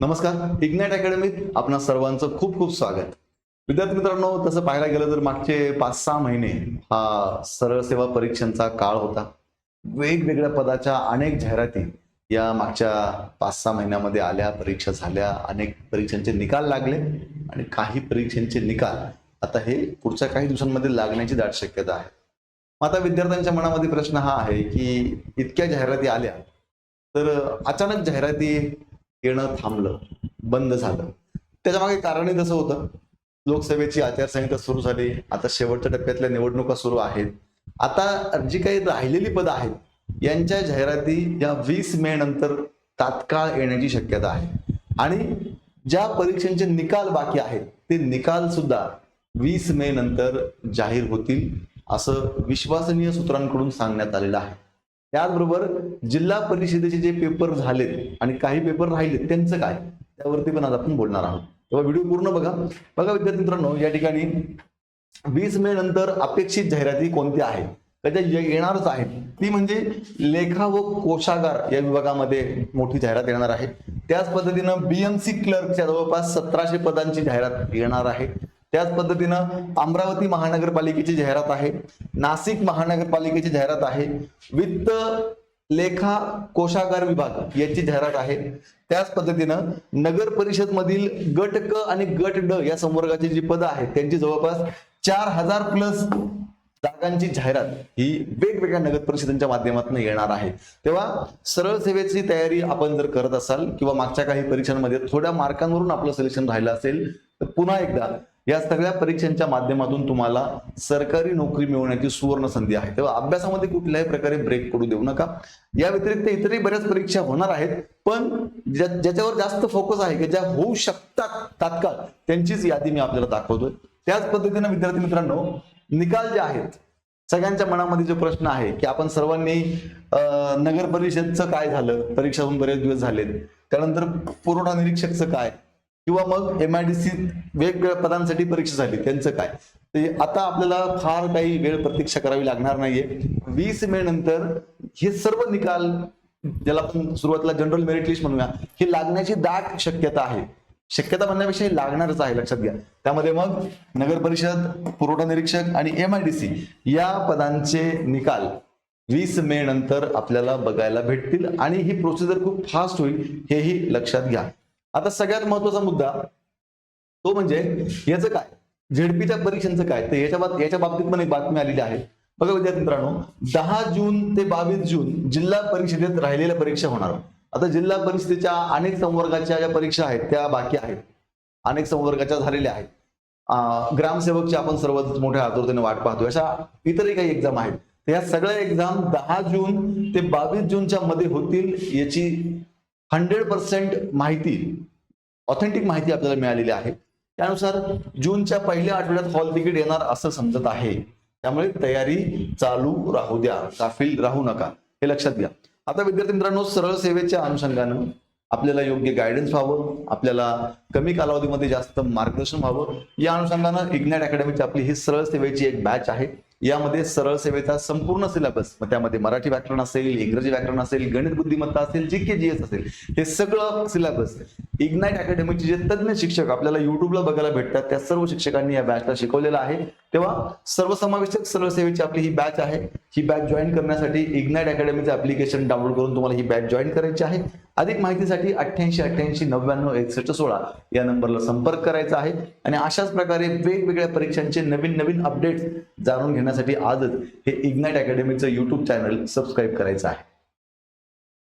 नमस्कार इग्नाइट अकॅडमीत आपणा सर्वांचं खूप खूप स्वागत. विद्यार्थी मित्रांनो तसं पाहायला गेलं तर मागचे पाच सहा महिने हा सरळ सेवा परीक्षांचा काळ होता. वेगवेगळ्या पदाच्या अनेक जाहिराती या मागच्या पाच सहा महिन्यामध्ये आल्या परीक्षा झाल्या अनेक परीक्षांचे निकाल लागले आणि काही परीक्षांचे निकाल आता हे पुढच्या काही दिवसांमध्ये लागण्याची दाट शक्यता आहे. मग आता विद्यार्थ्यांच्या मनामध्ये प्रश्न हा आहे की इतक्या जाहिराती आल्या तर अचानक जाहिराती येणं थांबलं बंद झालं. त्याच्यामागे कारणही तसं होतं. लोकसभेची आचारसंहिता सुरू झाली. आता शेवटच्या टप्प्यातल्या निवडणुका सुरू आहेत. आता जी काही राहिलेली पदं आहेत यांच्या जाहिराती या वीस मे नंतर तात्काळ येण्याची शक्यता आहे. आणि ज्या परीक्षांचे निकाल बाकी आहेत ते निकाल सुद्धा वीस मे नंतर जाहीर होतील असं विश्वसनीय सूत्रांकडून सांगण्यात आलेलं आहे. त्याचबरोबर जिल्हा परिषदेचे जे पेपर झालेत आणि काही पेपर राहिलेत त्यांचं काय? त्यावरती पण आज आपण बोलणार आहोत. तेव्हा व्हिडिओ पूर्ण बघा. बघा विद्यार्थी मित्रांनो या ठिकाणी वीस मे नंतर अपेक्षित जाहिराती कोणत्या आहेत त्याच्या ये- येणारच आहेत. ती म्हणजे लेखा व कोशागार या विभागामध्ये मोठी जाहिरात येणार आहे. त्याच पद्धतीनं बीएमसी क्लर्कच्या जवळपास सतराशे पदांची जाहिरात येणार आहे. त्याच पद्धतीनं अमरावती महानगरपालिकेची जाहिरात आहे नाशिक महानगरपालिकेची जाहिरात आहे वित्त लेखा कोशागार विभाग याची जाहिरात आहे. त्याच पद्धतीनं नगर परिषद मधील गट क आणि गट ड या संवर्गाची जी पदं आहेत त्यांची जवळपास चार हजार प्लस जागांची जाहिरात ही वेगवेगळ्या नगर परिषदांच्या माध्यमातून येणार आहे. तेव्हा सरळ सेवेची तयारी आपण जर करत असाल किंवा मागच्या काही परीक्षांमध्ये थोड्या मार्कांवरून आपलं सिलेक्शन राहिलं असेल तर पुन्हा एकदा या सगळ्या परीक्षांच्या माध्यमातून तुम्हाला सरकारी नोकरी मिळवण्याची सुवर्ण संधी आहे. तेव्हा अभ्यासामध्ये कुठल्याही प्रकारे ब्रेक पडू देऊ नका. या व्यतिरिक्त इतरही बऱ्याच परीक्षा होणार आहेत पण ज्या- ज्याच्यावर जास्त फोकस आहे की ज्या होऊ शकतात तात्काळ त्यांचीच यादी मी आपल्याला दाखवतोय. त्याच पद्धतीनं विद्यार्थी मित्रांनो निकाल जे आहेत सगळ्यांच्या मनामध्ये जो प्रश्न आहे की आपण सर्वांनी नगर परिषदचं काय झालं परीक्षा होऊन बरेच दिवस झालेत त्यानंतर पुरवठा निरीक्षकचं काय किंवा मग एम आय डी सी वेगवेगळ्या पदांसाठी परीक्षा झाली त्यांचं काय? ते आता आपल्याला फार काही वेळ प्रतीक्षा करावी लागणार नाहीये. वीस मे नंतर हे सर्व निकाल ज्याला आपण सुरुवातीला जनरल मेरिट लिस्ट म्हणूया ही लागण्याची दाट शक्यता आहे. शक्यता म्हणण्यापेक्षा हे लागणारच आहे लक्षात घ्या. त्यामध्ये मग नगर परिषद पुरवठा निरीक्षक आणि एम आय डी सी या पदांचे निकाल वीस मे नंतर आपल्याला बघायला भेटतील आणि ही प्रोसिजर खूप फास्ट होईल हेही लक्षात घ्या. आता सगळ्यात महत्त्वाचा मुद्दा तो म्हणजे याचं काय? झेडपीच्या परीक्षांचं काय? तर याच्या बाब याच्या बाबतीत पण एक बातमी आलेली आहे. बघा विद्यार्थी मित्रांनो दहा जून ते बावीस जून जिल्हा परिषदेत राहिलेल्या परीक्षा होणार आता जिल्हा परिषदेच्या अनेक संवर्गाच्या ज्या परीक्षा आहेत त्या बाकी आहेत. अनेक संवर्गाच्या झालेल्या आहेत. ग्रामसेवकची आपण सर्वात मोठ्या आतुरतेने वाट पाहतो. अशा इतरही काही एक्झाम आहेत. तर या सगळ्या एक्झाम दहा जून ते बावीस जूनच्या मध्ये होतील याची हंड्रेड पर्सेंट माहिती ऑथेंटिक माहिती आपल्याला मिळालेली आहे. त्यानुसार जूनच्या पहिल्या आठवड्यात हॉल तिकीट येणार असं समजत आहे. त्यामुळे तयारी चालू राहू द्या काफिल राहू नका हे लक्षात घ्या. आता विद्यार्थी मित्रांनो सरळ सेवेच्या अनुषंगानं आपल्याला योग्य गायडन्स व्हावं आपल्याला कमी कालावधीमध्ये जास्त मार्गदर्शन व्हावं या अनुषंगानं इग्नॅट अकॅडमीची आपली ही सरळ सेवेची एक बॅच आहे. यामध्ये सरळ सेवेचा संपूर्ण सिलेबस मग त्यामध्ये मराठी व्याकरण असेल इंग्रजी व्याकरण असेल गणित बुद्धिमत्ता असेल जी के जी एस असेल हे सगळं सिलेबस इग्नाइट अकॅडमीचे जे तज्ज्ञ शिक्षक आपल्याला युट्यूबला बघायला भेटतात त्या सर्व शिक्षकांनी या बॅचला शिकवलेलं आहे. तेव्हा सर्वसमावेशक सरळ सेवेची आपली ही बॅच आहे. ही बॅच जॉईन करण्यासाठी इग्नाइट अकॅडमीचं ऍप्लिकेशन डाउनलोड करून तुम्हाला ही बॅच जॉईन करायची आहे. अधिक माहितीसाठी अठ्ठ्याऐंशी अठ्ठ्याऐंशी नव्याण्णव एकसष्ट सोळा या नंबरला संपर्क करायचा आहे. आणि अशाच प्रकारे वेगवेगळ्या परीक्षांचे नवीन नवीन अपडेट्स जाणून घेण्यासाठी आजच हे इग्नाइट अकॅडमीचं यूट्यूब चॅनल सबस्क्राईब करायचं आहे.